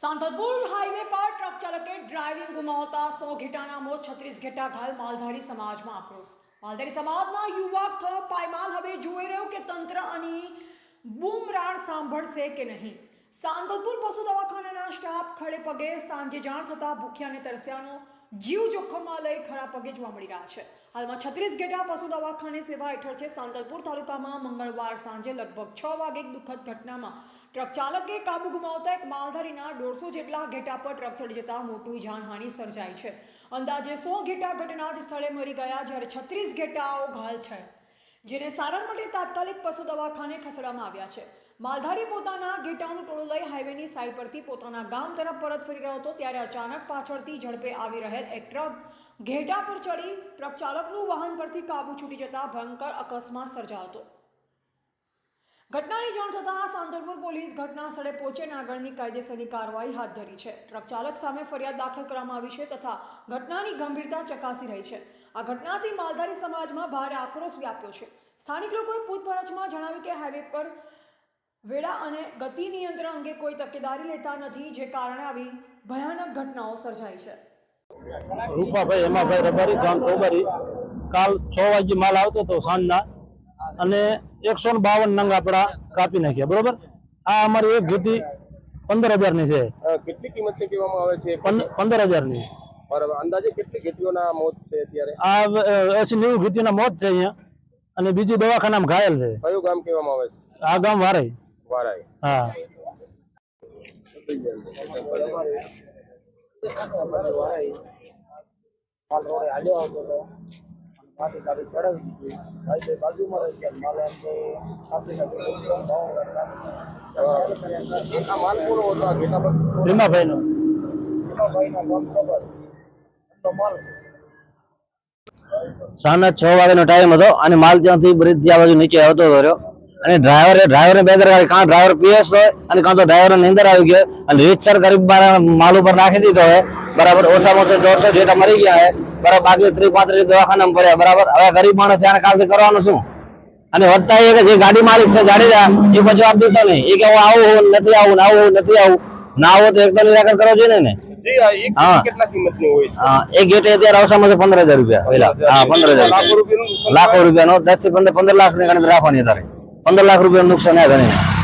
Santalpur highway પર truck ચાલકે driving ગુમાવતા સો ઘેટાના મોત, છત્રીસ ઘેટા ઘાલ માલધારી સમાજમાં આક્રોશ. માલધારી સમાજના યુવક થયો પાયમાલ, હવે જોઈ રહ્યો કે તંત્ર અને બૂમરાણ સાંભળશે કે નહીં. સાંતલપુર પશુ દવાખાનાના સ્ટાફ ખડે પગે સાંજે જાણ થતાં ભૂખ્યાને તરસ્યાનો જીવ જોખમમાં લઈ ખરા પગે જોવા મળી રહ્યા છે. હાલમાં છત્રીસ ઘેટા પશુ દવાખાને સેવા હેઠળ છે. સાંતલપુર તાલુકામાં મંગળવાર સાંજે લગભગ છ વાગે એક દુઃખદ ઘટનામાં ટ્રક ચાલકે કાબુ ગુમાવતા એક માલધારીના દોઢસો જેટલા ઘેટા પર ટ્રક ચડી જતા મોટું જાનહાનિ સર્જાઈ છે. અંદાજે સો ઘેટા ઘટના જ સ્થળે મરી ગયા જ્યારે છત્રીસ ઘેટાઓ ઘાયલ છે જેને સારવાર માટે તાત્કાલિક પશુ દવાખાને ખસેડવામાં આવ્યા છે. માલધારી પોતાના ઘેટાનું ટોળું લઈ હાઈવેની સાઈડ પરથી પોતાના ગામ તરફ પરત ફરી રહ્યો હતો, ત્યારે અચાનક પાછળથી ઝડપે આવી રહેલ એક ટ્રક ઘેટા પર ચડી ટ્રક ચાલકનું વાહન પરથી કાબુ છૂટી જતા ભયંકર અકસ્માત સર્જાયો હતો. ઘટનાની જાણ થતાં સાંતરપુર પોલીસ ઘટના સ્થળે પહોંચીને આગળની કાયદેસરની કાર્યવાહી હાથ ધરી છે. ટ્રક ચાલક સામે ફરિયાદ દાખલ કરવામાં આવી છે તથા ઘટનાની ગંભીરતા ચકાસી રહી છે. આ ઘટનાથી માલધારી સમાજમાં ભારે આક્રોશ વ્યાપ્યો છે. સ્થાનિક લોકોએ પૂછપરછમાં જણાવ્યું કે હાઈવે પર વેળા અને ગતિ નિયંત્રણ અંગે કોઈ તકેદારી લેતા નથી જે કારણે આવી ભયાનક ઘટનાઓ સર્જાઈ છે. રૂપાભાઈ હેમાભાઈ રબારી ગામ ચોબારી કાલ છ વાગે માલ આવતો હતો સાંજના અને એકસો ને બાવન નંગ આપણા કાપી નાખ્યા બરોબર? આ અમારી એક ઘેટી પંદર હજારની છે કેટલી કિંમતની કહેવામાં આવે છે? પંદ- પંદર હજારની બરાબર. અંદાજે કેટલી ઘેટીઓના મોત છે અત્યારે? આ એસી નેવું ઘેટીના મોત છે અહીંયા અને બીજી દવાખાનામાં ઘાયલ છે. કયું ગામ કહેવામાં આવે છે? આ ગામ વારાઈ વારાઈ હા. માલ રોડે હાલ્યો હતો માથી બાજુમાં રહી ગયા માલ એમ માલ પૂરો હતો ઘેટા પર ભીમાભાઈ નો ખબર તો માલ છે છ વાગ્યાનો ટાઈમ હતો અને માલ ત્યાંથી બ્રિજ ત્યાં બાજુ નીચે આવતો રહ્યો. અને ડ્રાઈવરે ડ્રાઈવરને બેદરકારી કાં ડ્રાઈવર પીએસ હોય અને કાં તો ડ્રાઈવર નીંદર આવી ગયો અને રીતસર ગરીબ માલ ઉપર નાખી દીધો હોય. બરાબર ઓછામાં ઓછા દોઢસો જેટલા મરી ગયા હોય. બરાબર બાકી ત્રીસ પાંત્રીસ દવાખાનામાં પડ્યા બરાબર હવે ગરીબ માણસ આને કાલથી કરવાનું શું? અને વધતા એ કે જે ગાડી માલિક છે ગાડીના એ કોઈ જવાબ દેતો નહીં. એ કે હું આવું હું નથી આવું ના આવું હું નથી આવું. ના આવું તો એક તો નિરાકરણ કરવો જોઈએ ને એક હા. હા. ગેટ અત્યારે પંદર હજાર રૂપિયા. હા પંદર હજાર લાખો રૂપિયાનું નુકસાન લાખો રૂપિયાનો દસથી પંદર પંદર લાખની ગણતરી રાખવાની તારે પંદર લાખ રૂપિયાનું નુકસાન આ ગણી